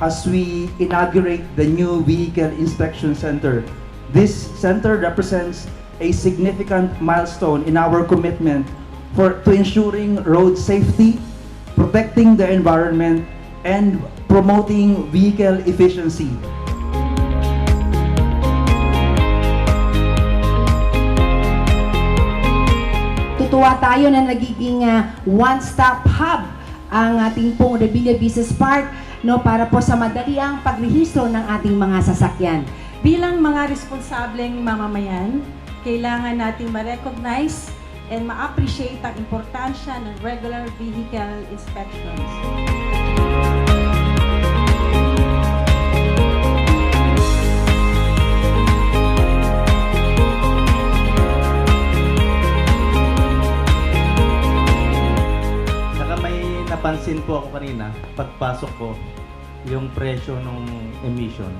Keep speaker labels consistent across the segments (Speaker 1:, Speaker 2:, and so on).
Speaker 1: as we inaugurate the new Vehicle Inspection Center. This center represents a significant milestone in our commitment for to ensuring road safety, protecting the environment, and promoting vehicle efficiency.
Speaker 2: Tutuwa tayo na nagiging ah, one-stop hub ang ating pong Revilla Business Park no para po sa madaliang pagrehistro ng ating mga sasakyan.
Speaker 3: Bilang mga responsableng mamamayan, kailangan nating ma-recognize and ma-appreciate ang importansya ng regular vehicle inspections.
Speaker 4: Napansin po ako kanina, pagpasok ko, yung presyo ng emission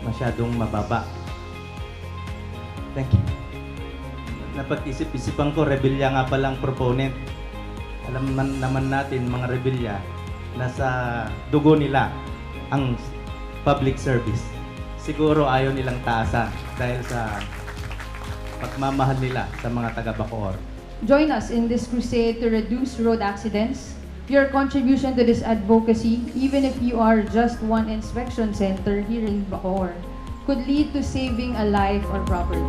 Speaker 4: masyadong mababa. Thank you. Napag-isip-isipan ko, rebelya nga palang proponent. Alam man, naman natin, mga rebelya, nasa dugo nila ang public service. Siguro ayaw nilang taasan dahil sa pagmamahal nila sa mga taga-Bacoor.
Speaker 5: Join us in this crusade to reduce road accidents. Your contribution to this advocacy, even if you are just one inspection center here in Bacoor, could lead to saving a life or property.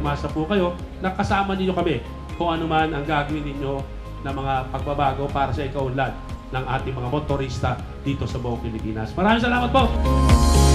Speaker 6: Umasa po kayo na kasama ninyo kami kung ano man ang gagawin ninyo na mga pagbabago para sa ikaunlad ng ating mga motorista dito sa buong Pilipinas. Maraming salamat po!